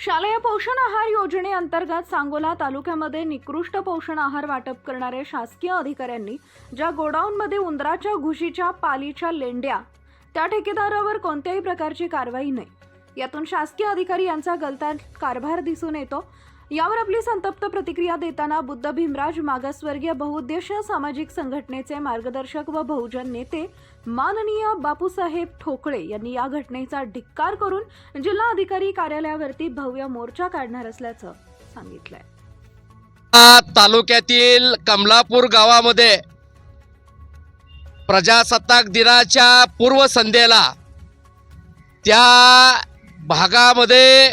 शालेय पोषण आहार योजनेअंतर्गत सांगोला तालुक्यामध्ये निकृष्ट पोषण आहार वाटप करणाऱ्या शासकीय अधिकाऱ्यांनी ज्या गोडाऊनमध्ये उंदराच्या घुशीच्या पालीच्या लेंड्या त्या ठेकेदारावर कोणत्याही प्रकारची कारवाई नाही. यातून शासकीय अधिकारी यांचा गलता कारभार दिसून येतो. यावर आपली संतप्त प्रतिक्रिया देताना बुद्ध भीमराज मागासवर्गीय बहुउद्देशीय सामाजिक संघटनेचे मार्गदर्शक व बहुजन नेते माननीय बापूसाहेब ठोकळे यांनी या घटनेचा धिक्कार करून जिल्हा अधिकारी कार्यालयावरती भव्य मोर्चा काढणार असल्याचं सांगितलंय. तालुक्यातील कमलापूर गावामध्ये प्रजासत्ताक दिनाच्या पूर्वसंध्येला त्या भागामध्ये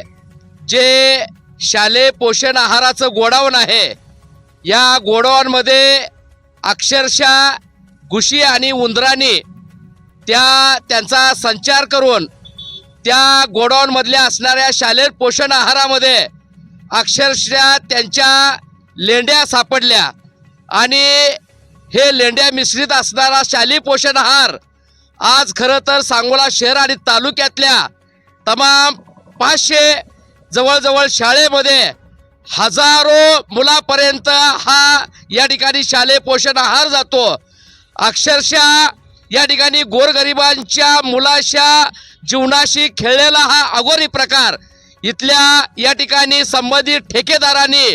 जे शालेय पोषण आहाराचं गोडाऊन आहे. या गोडाऊनमध्ये अक्षरशः घुशी आणि उंदरांनी त्या त्यांचा संचार करून त्या गोडाऊनमधल्या असणाऱ्या शालेय पोषण आहारामध्ये अक्षरशः त्यांच्या लेंड्या सापडल्या. आणि हे लेंड्या मिश्रित असणारा शालेय पोषण आहार आज खरं तर सांगोला शहर आणि तालुक्यातल्या तमाम पाचशे जवळजवळ शाळेमध्ये हजारो मुलापर्यंत हा या ठिकाणी शालेय पोषण आहार जातो. अक्षरशः या ठिकाणी गोरगरिबांच्या मुलाशा जीवनाशी खेळलेला हा अगोरी प्रकार इथल्या या ठिकाणी संबंधित ठेकेदारांनी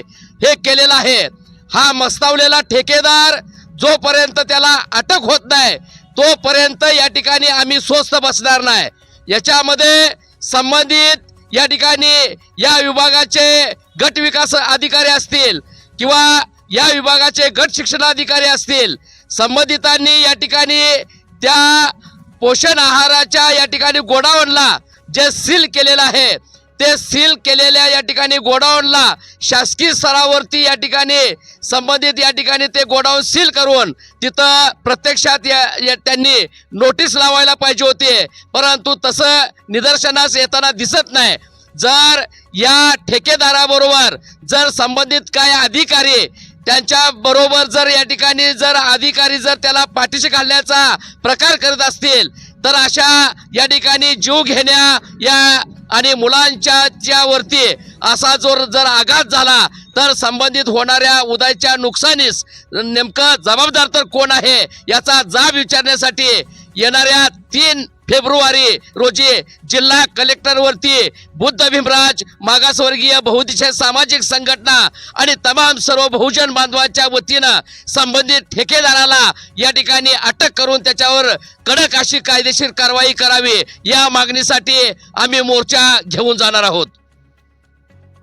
हे केलेलं आहे. हा मस्तावलेला ठेकेदार जोपर्यंत त्याला अटक होत नाही तोपर्यंत या ठिकाणी आम्ही स्वस्त बसणार नाही. याच्यामध्ये संबंधित या ठिकाणी या विभागाचे गट विकास अधिकारी असतील किंवा या विभागाचे गट शिक्षण अधिकारी असतील संबंधितांनी या ठिकाणी त्या पोषण आहाराच्या या ठिकाणी गोडाऊनला जे सील केलेलं आहे ते सील केलेल्या या ठिकाणी गोडाऊनला शासकीय स्तरावरती या ठिकाणी संबंधित या ठिकाणी ते गोडाऊन सील करून तिथं प्रत्यक्षात या त्यांनी नोटीस लावायला पाहिजे होते. परंतु तसं निदर्शनास येताना दिसत नाही. जर या ठेकेदाराबरोबर जर संबंधित काय अधिकारी त्यांच्या बरोबर जर या ठिकाणी जर अधिकारी जर त्याला पाठीशी घालण्याचा प्रकार करत असतील तर अशा या ठिकाणी जीव घेण्या या आणि मुलांच्या ज्यावरती असा जो जर आघात झाला तर संबंधित होणाऱ्या उद्याच्या नुकसानीस नेमकं जबाबदार तर कोण आहे याचा जाब विचारण्यासाठी येणाऱ्या तीन फेब्रुवारी रोजी जिल्हा कलेक्टरवरती बुद्ध भीमराज मागासवर्गीय बहुदिशा सामाजिक संघटना आणि तमाम सर्व बहुजन बांधवांच्या वतीनं संबंधित ठेकेदाराला या ठिकाणी अटक करून त्याच्यावर कडक अशी कायदेशीर कारवाई करावी या मागणीसाठी आम्ही मोर्चा घेऊन जाणार आहोत.